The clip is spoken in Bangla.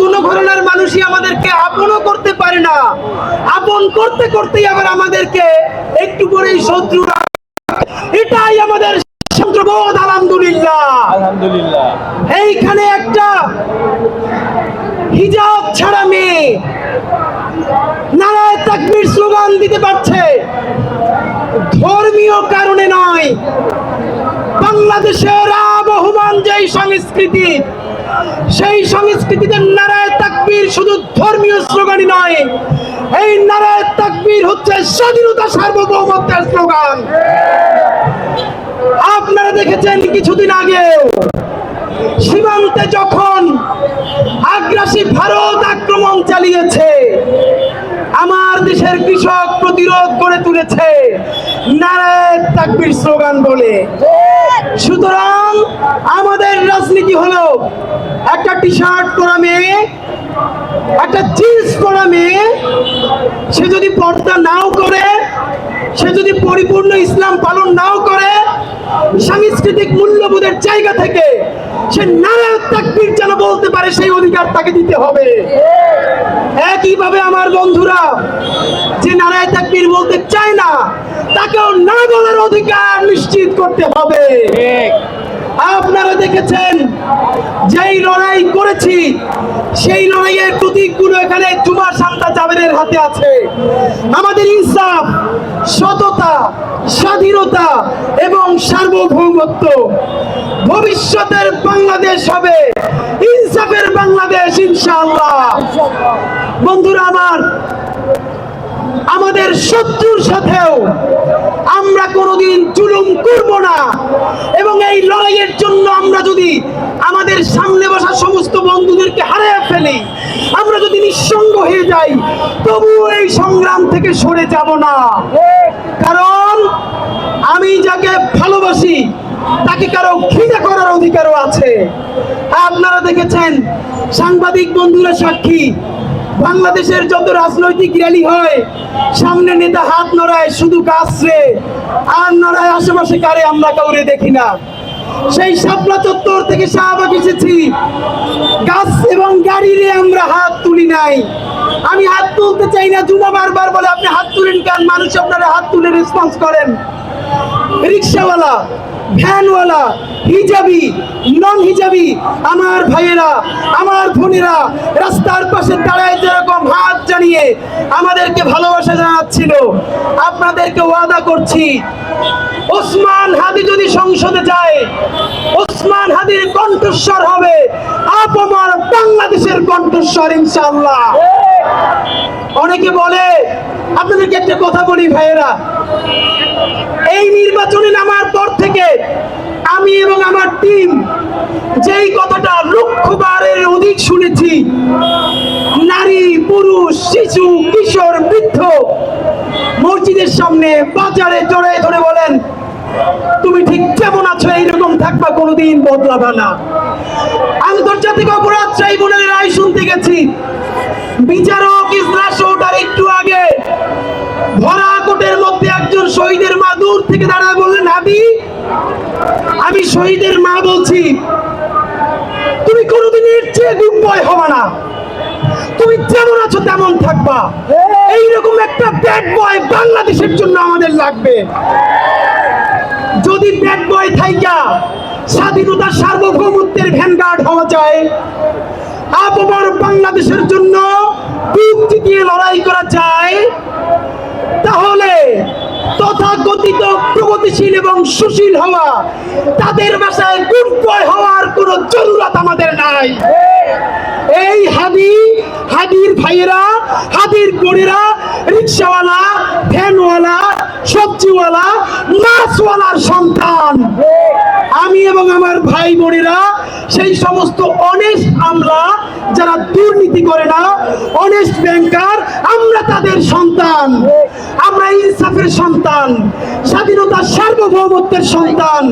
কোনো ঘরানার মানুষই আমাদেরকে আপনও করতে পারে না। আপন করতে করতেই আবার আমাদেরকে একটু করেই শত্রু এটাই আমাদের শত্রুবোধ আলহামদুলিল্লাহ। আলহামদুলিল্লাহ। এইখানে একটা হিজাব ছাড়া মেয়ে নারায় তাকবীর স্লোগান দিতে পারছে। ধর্মীয় কারণে নয় বাংলাদেশের আবহমান যেই সংস্কৃতি সেই সংস্কৃতিতে নারায় তাকবীর শুধু ধর্মীয় স্লোগানই নয়। এই নারায় তাকবীর হচ্ছে স্বাধীনতা সার্বভৌমত্বের স্লোগান। আপনারা দেখেছেন কিছুদিন আগেও সীমান্তে যখন আগ্রাসী ভারত আক্রমণ চালিয়েছে, আমার দেশের কৃষক প্রতিরোধ করে তুলেছে নারায়ণ তাকবীর স্লোগান বলে। সুতরাং আমাদের রাজনীতি হলো একটা টি শার্ট পরা মেয়ে, একটা জিন্স পরা মেয়ে, সে যদি পর্দা নাও করে, সে যদি পরিপূর্ণ ইসলাম পালন নাও করে, সাংস্কৃতিক মূল্যবোধের জায়গা থেকে সে নারায়ণ তাকবীর যেন বলতে পারে, সেই অধিকার তাকে দিতে হবে। একইভাবে আমার বন্ধুরা তাকবীর বলতে চায় না তাকেও না বলার অধিকার নিশ্চিত করতে হবে। ঠিক। আপনারা দেখেছেন যেই লড়াই করেছি সেই লড়াইয়ের প্রতীকগুলো এখানে জুমা শান্তা জাবেদের হাতে আছে। আমাদের ইনসাফ সততা স্বাধীনতা এবং সার্বভৌমত্ব। ভবিষ্যতের বাংলাদেশ হবে ইনসাফের বাংলাদেশ ইনশাআল্লাহ। বন্ধুরা আমার আমাদের শত্রুর সাথেও আমরা কোনোদিন জুলুম করব না। এবং এই লড়াইয়ের জন্য আমরা যদি আমাদের সামনে বসা সমস্ত বন্ধুদেরকে হারিয়ে ফেলি, আমরা যদি নিঃসঙ্গ হয়ে যাই, তবুও এই সংগ্রাম থেকে সরে যাব না। কারণ আমি যাকে ভালোবাসি, তাকে কারও ঘৃণা করার অধিকারও আছে। আপনারা দেখেছেন সাংবাদিক বন্ধুরা সাক্ষী বাংলাদেশের যত রাজনৈতিক র্যালি হয়, সামনে নেতা হাত নড়ায় শুধু কাছে আর নড়ায় আশেপাশে কারে আমরা কাউরে দেখি না। সেই শাপলা চত্বর থেকে শাহবাগ এসেছি। গাছ এবং গাড়িরে আমরা হাত তুলি নাই। আমি হাত তুলতে চাই না, জুমা বারবার বলে আপনি হাত তুলেন কেন? মানুষ আপনারা হাত তুলে রেসপন্স করেন। রিক্সাওয়ালা, ভ্যানওয়ালা, হিজাবি নন হিজাবি আমার ভাইয়েরা, আমার বোনেরা, রাস্তার পাশে দাঁড়ায় যেরকম হাত জানিয়ে আমাদেরকে ভালোবাসা জানাচ্ছিল, আপনাদেরকে ওয়াদা করছি, ওসমান হাদি যদি সংসদে যায়, ওসমান হাদির কণ্ঠস্বর হবে, আপমার বাংলাদেশের কণ্ঠস্বর ইনশাআল্লাহ। অনেকে বলে আপনাদেরকে একটা কথা বলি, ভাইয়েরা। এই নির্বাচনে নামার পর থেকে আমি এবং আমার টিম যেই কথাটা লক্ষবারের অধিক শুনেছি, নারী, পুরুষ, শিশু, কিশোর, বৃদ্ধ, মসজিদের সামনে, বাজারে জড়াই ধরে বলেন, তুমি ঠিক কেমন আছো? এইরকম থাকবা কোনোদিন বদলাবা না। আন্তর্জাতিক অপরাধ ট্রাইব্যুনালের রায় শুনতে গেছি। বিচারক, ইজলাস ওঠার একটু আগে ভরা কোটের মধ্যে একজন শহীদের মা দূর থেকে দাঁড়ায় বললেন হাবি আমি শহীদের মা বলছি, তুমি কোনোদিন এর চেয়ে দুর্বয় হবে না। তুমি যেমন আছো তেমন থাকবা। এইরকম একটা ব্যাড বয় বাংলাদেশের জন্য আমাদের লাগবে। যদি ব্যাড বয় থাইকা স্বাধীনতা সার্বভৌমত্বের ভ্যানগার্ড হওয়া যায়। আবহাওয়ার বাংলাদেশের জন্য বুক চিতিয়ে লড়াই করা যায়। প্রগতিশীল এবং সুশীল হওয়া, তাদের ভাষায় গুড বয় হওয়ার কোনো জরুরত আমাদের নাই। এই হাদি, হাদির ভাইয়েরা, হাদির বোনেরা, রিক্সাওয়ালা, ভ্যানওয়ালা, সবজিওয়ালা, মাছওয়ালার সন্তান। আমি এবং আমার ভাই বোনেরা, সেই সমস্ত অনেস্ট আমরা যারা দুর্নীতি করে না অনেস্ট ব্যাংকার আমরা তাদের সন্তান। আমরা ইনসাফের সন্তান স্বাধীনতার সার্বভৌমত্বের সন্তান।